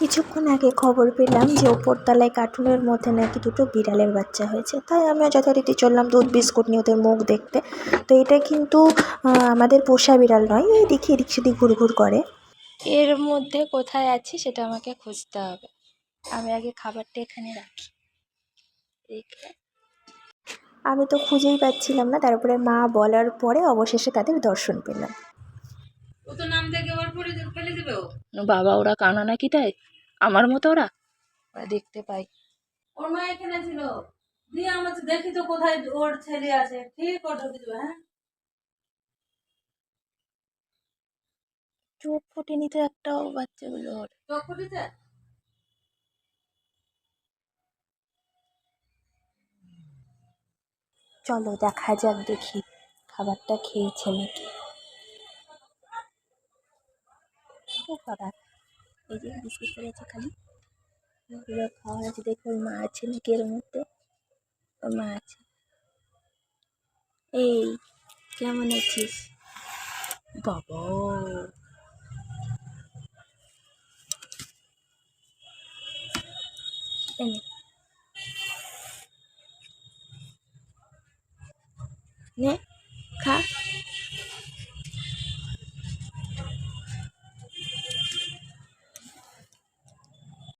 কিছুক্ষণ আগে খবর পেলাম যে ওপরতলায় কার্টুনের মধ্যে নাকি দুটো বিড়ালের বাচ্চা হয়েছে। তাই আমিও যথারীতি চললাম দুধ বিস্কুট নিয়ে ওদের মুখ দেখতে। তো এটা কিন্তু আমাদের পোষা বিড়াল নয় এই দেখি এদিক সেদিক ঘুরঘুর করে। এর মধ্যে কোথায় আছে সেটা আমাকে খুঁজতে হবে। আমি আগে খাবারটা এখানে রাখি। রেখে আমি তো খুঁজেই পাচ্ছিলাম না তারপরে মা বলার পরে অবশেষে তাদের দর্শন পেলাম। ও তো নাম থেকে ওর পরে ফেলে দেবে ও। বাবা ওরা কানা নাকি তাই? আমার মতো ওরা? ওরা দেখতে পাই। ওর মা এখানে ছিল। দিয়ে আমার তো দেখি তো কোথায় ওর ছেলে আছে। ঠিক ওর ঢুকে দেবে হ্যাঁ? চোখ ফোটেনি তো একটাও বাচ্চাগুলোর চোখ ফুটেছে? চলো দেখা যাক দেখি। খাবারটা খেয়েছে নাকি? ও বাবা। এই যে বিস্কুট পড়েছে খালি। এগুলো খাওয়া আছে দেখো ওর মা আছে নাকি এর মধ্যে? মা আছে। এই, কেমন আছিস? বাবা। নে, খা।